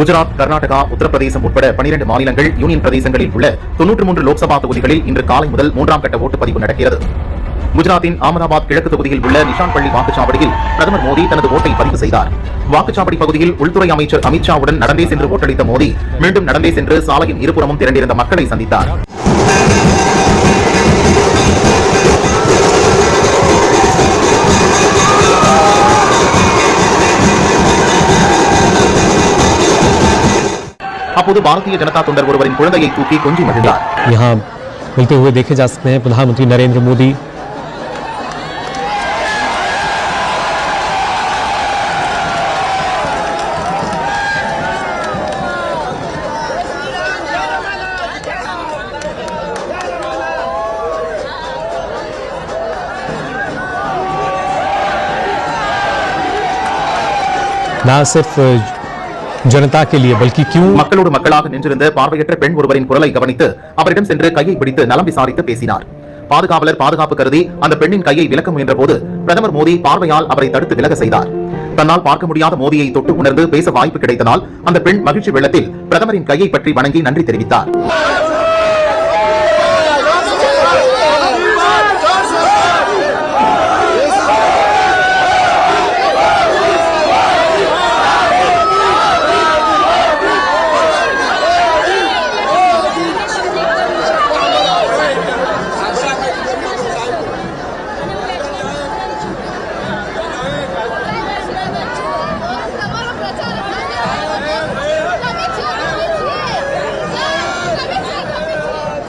குஜராத் கர்நாடகா உத்தரப்பிரதேசம் உட்பட பனிரெண்டு மாநிலங்கள் யூனியன் பிரதேசங்களில் உள்ள தொன்னூற்று மூன்று லோக்சபா தொகுதிகளில் இன்று காலை முதல் மூன்றாம் கட்ட ஓட்டுப்பதிவு நடக்கிறது. குஜராத்தின் அகமதாபாத் கிழக்கு தொகுதியில் உள்ள நிஷான் பள்ளி வாக்குச்சாவடியில் பிரதமர் மோடி தனது ஓட்டை பதிவு செய்தார். வாக்குச்சாவடி பகுதியில் உள்துறை அமைச்சர் அமித்ஷாவுடன் நடந்தே சென்று ஓட்டளித்த மோடி மீண்டும் நடந்தே சென்று சாலையின் இருபுறமும் திரண்டிருந்த மக்களை சந்தித்தார். அப்போது பாரதிய ஜனதா தொண்டர் ஒருவரின் குழந்தையை தூக்கி கொஞ்சி மகிழ்ந்தார் यहाँ मिलते हुए देखे जा सकते हैं प्रधानमंत्री नरेंद्र मोदी ना सिर्फ जनता के लिए बल्कि क्यों மக்களோடு மக்களாக நின்றிருந்த பார்வையற்ற பெண் ஒருவரின் குரலை கவனித்து அவரிடம் சென்று கையை பிடித்து நலம் விசாரித்து பேசினார் பாதுகாவலர் பாதுகாப்பு கருதி அந்த பெண்ணின் கையை விலக்க முயன்ற போது பிரதமர் மோடி பார்வையால் அவரை தடுத்து விலக செய்தார் தன்னால் பார்க்க முடியாத மோதியை தொட்டு உணர்ந்து பேச வாய்ப்பு கிடைத்ததால் அந்த பெண் மகிழ்ச்சி வெள்ளத்தில் பிரதமரின் கையை பற்றி வணங்கி நன்றி தெரிவித்தார்